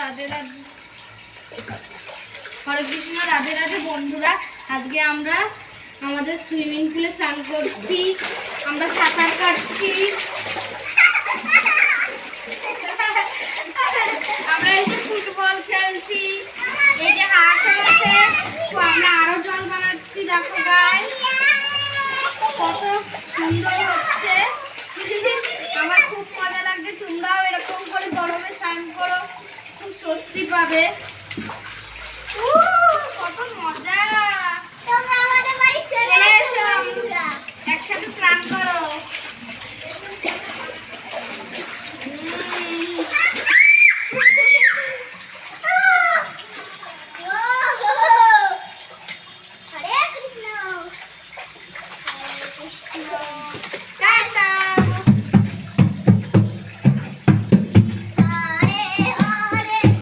রাধে রাধে। রাধে রাধে বন্ধুরা। আজকে আমরা আমাদের সুইমিং পুলে স্নান করছি। আমরা সাঁতার কাটছি। আমরা এই যে ফুটবল খেলছি। এই যে হাঁস আছে আমরা আরও জল বানাচ্ছি, দেখো গায়ে কত সুন্দর স্বস্তি পাবে।